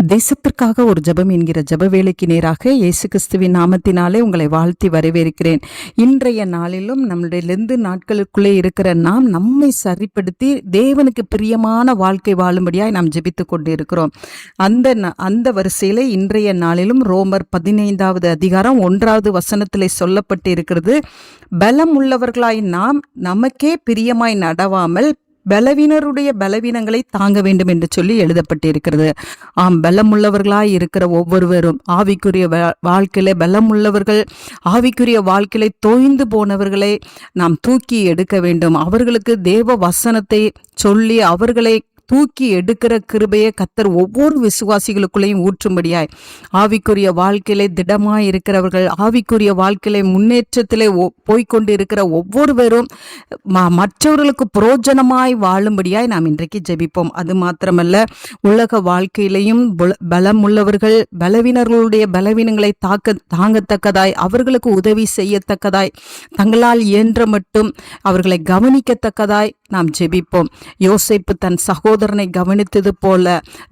தேசத்திற்காக ஒரு ஜெபம் என்கிற ஜப வேலைக்கு நேராக இயேசு கிறிஸ்துவின் நாமத்தினாலே உங்களை வாழ்த்தி வரவேற்கிறேன். இன்றைய நாளிலும் நம்முடைய லெந்து நாட்களுக்குள்ளே இருக்கிற நாம் நம்மை சரிப்படுத்தி தேவனுக்கு பிரியமான வாழ்க்கை வாழும்படியாய் நாம் ஜெபித்து கொண்டு இருக்கிறோம் அந்த ந- அந்த வரிசையில இன்றைய நாளிலும் ரோமர் பதினைந்தாவது அதிகாரம் ஒன்றாவது வசனத்தில் சொல்லப்பட்டு இருக்கிறது பலம் உள்ளவர்களாய் நாம் நமக்கே பிரியமாய் நடவாமல் பலவீனருடைய பலவீனங்களை தாங்க வேண்டும் என்று சொல்லி எழுதப்பட்டிருக்கிறது. ஆம் பலமுள்ளவர்களாய் இருக்கிற ஒவ்வொருவரும் ஆவிக்குரிய வா- வாழ்க்கையில பலமுள்ளவர்கள் ஆவிக்குரிய வாழ்க்கையில தோய்ந்து போனவர்களை நாம் தூக்கி எடுக்க வேண்டும். அவர்களுக்கு தேவ வசனத்தை சொல்லி அவர்களை தூக்கி எடுக்கிற கிருபையை கத்தர் ஒவ்வொரு விசுவாசிகளுக்குள்ளேயும் ஊற்றும்படியாய். ஆவிக்குரிய வாழ்க்கையிலே திடமாய் இருக்கிறவர்கள் ஆவிக்குரிய வாழ்க்கையிலே முன்னேற்றத்திலே போய்கொண்டு போய்க்கொண்டு இருக்கிற ஒவ்வொருவரும் ம- மற்றவர்களுக்கு புரோஜனமாய் வாழும்படியாய் நாம் இன்றைக்கு ஜெபிப்போம். அது மாத்திரமல்ல உலக வாழ்க்கையிலையும் பலம் உள்ளவர்கள் பலவீனர்களுடைய பலவீனங்களை தாக்க தாங்கத்தக்கதாய் அவர்களுக்கு உதவி செய்யத்தக்கதாய் தங்களால் இயன்ற மட்டும் அவர்களை கவனிக்கத்தக்கதாய் நாம் ஜெபிப்போம். யோசிப்பு தன் சகோதர சகோதரனை கவனித்தது போல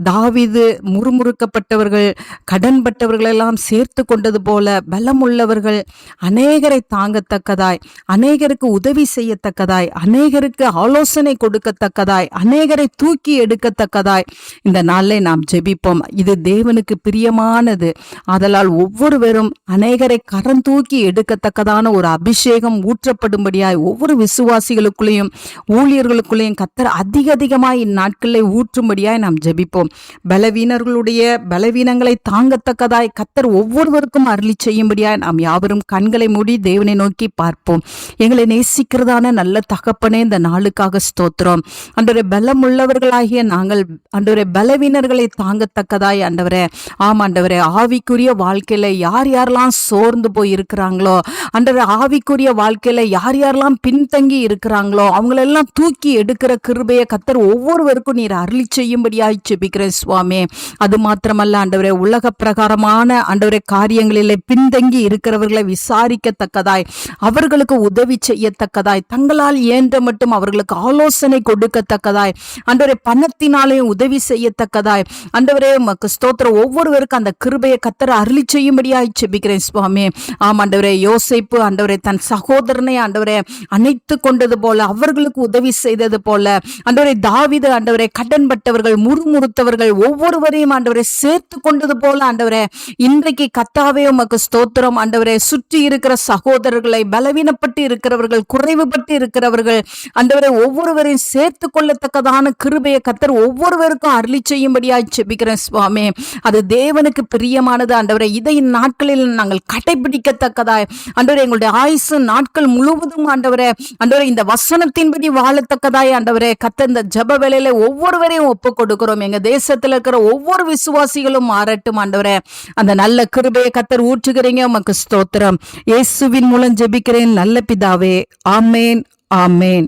தாவிது முறுமுறுக்கப்பட்டவர்கள் கடன்பட்டவர்களெல்லாம் சேர்த்து கொண்டது போல பலமுள்ளவர்கள் அநேகரை தாங்கத்தக்கதாய் அநேகருக்கு உதவி செய்யத்தக்கதாய் அநேகருக்கு ஆலோசனை கொடுக்கத்தக்கதாய் அநேகரை தூக்கி எடுக்கத்தக்கதாய். இந்த நாளில் நாம் ஜெபிப்போம். இது தேவனுக்கு பிரியமானது. ஆதலால் ஒவ்வொருவரும் அநேகரை கரம் தூக்கி எடுக்கத்தக்கதான ஒரு அபிஷேகம் ஊற்றப்படும்படியாய் ஒவ்வொரு விசுவாசிகளுக்குள்ளேயும் ஊழியர்களுக்குள்ளேயும் கத்தர் அதிக அதிகமாய் இந்நாட்களில் ஊற்றும்படியாய் நாம் ஜெபிப்போம். பலவீனர்களுடைய பலவீனங்களை தாங்கத்தக்கதாய் கத்தர் ஒவ்வொருவருக்கும் அருளி செய்யும்படியாய் நாம் யாவரும் கண்களை மூடி தேவனை நோக்கி பார்ப்போம். எங்களை நேசிக்கிறதான நல்ல தகப்பனே இந்த நாளுக்காக ஸ்தோத்திரம். பலம் பலமுள்ளவர்களாகிய நாங்கள் அன்றொரு பலவீனர்களை தாங்கத்தக்கதாய் ஆண்டவரே ஆம் ஆண்டவரே ஆவிக்குரிய வாழ்க்கையில யார் யாரெல்லாம் சோர்ந்து போய் இருக்கிறாங்களோ அன்றொரு ஆவிக்குரிய வாழ்க்கையில யார் யாரெல்லாம் பின்தங்கி இருக்கிறாங்களோ அவங்களெல்லாம் தூக்கி எடுக்கிற கிருபையை கத்தர் எல்லாருக்கும் நீர் அருளி செய்யும்படியாய் செபிக்கிறேன் சுவாமி. அது மாத்திரமல்ல ஆண்டவரே உலக பிரகாரமான ஆண்டவரே காரியங்களிலே பின்தங்கி இருக்கிறவர்களை விசாரிக்கத்தக்கதாய் அவர்களுக்கு உதவி செய்யத்தக்கதாய் தங்களால் இயன்ற மட்டும் அவர்களுக்கு ஆலோசனை கொடுக்கத்தக்கதாய் அன்றவரே பணத்தினாலே உதவி செய்யத்தக்கதாய் ஆண்டவரே ஸ்தோத்திரம் ஒவ்வொருவருக்கும் அந்த கிருபையை கத்தர அருளி செய்யும்படியாய் செபிக்கிறேன் சுவாமி. ஆம் ஆண்டவரே யோசிப்பு ஆண்டவரே தன் சகோதரனை ஆண்டவரே அணைத்து கொண்டது போல அவர்களுக்கு உதவி செய்தது போல ஆண்டவரே தாவிது ஆண்டவரே கடன்பட்டவர்கள் முறுமுறுத்தவர்கள் ஒவ்வொருவரையும் ஆண்டவரை சேர்த்து கொண்டது போல ஆண்டவரே இன்றைக்கு கத்தாவே உமக்கு ஸ்தோத்திரம். ஆண்டவரே சுற்றி இருக்கிற சகோதரர்களை பலவீனப்பட்டு இருக்கிறவர்கள் குறைவுபட்டு இருக்கிறவர்கள் ஆண்டவரை ஒவ்வொருவரையும் சேர்த்து கொள்ளத்தக்கதான கிருபையை கத்தர் ஒவ்வொருவருக்கும் அருளி செய்யும்படியாய் செபிக்கிறேன் சுவாமி. அது தேவனுக்கு பிரியமானது ஆண்டவரை இதை நாட்களில் நாங்கள் கடைபிடிக்கத்தக்கதாய். ஆண்டவரை எங்களுடைய ஆயுசு நாட்கள் முழுவதும் ஆண்டவரே ஆண்டவரை இந்த வசனத்தின்படி வாழத்தக்கதாய் ஆண்டவரே கத்த இந்த ஜப வேலையில ஒவ்வொருவரையும் ஒப்பு கொடுக்கிறோம் எங்க தேசத்துல இருக்கிற ஒவ்வொரு விசுவாசிகளும் மாறட்டும் ஆண்டவரே. அந்த நல்ல கிருபையை கத்தர் ஊற்றுகிறீங்க. உமக்கு ஸ்தோத்திரம். இயேசுவின் மூலம் ஜெபிக்கிறேன். நல்ல பிதாவே. ஆமேன். ஆமேன்.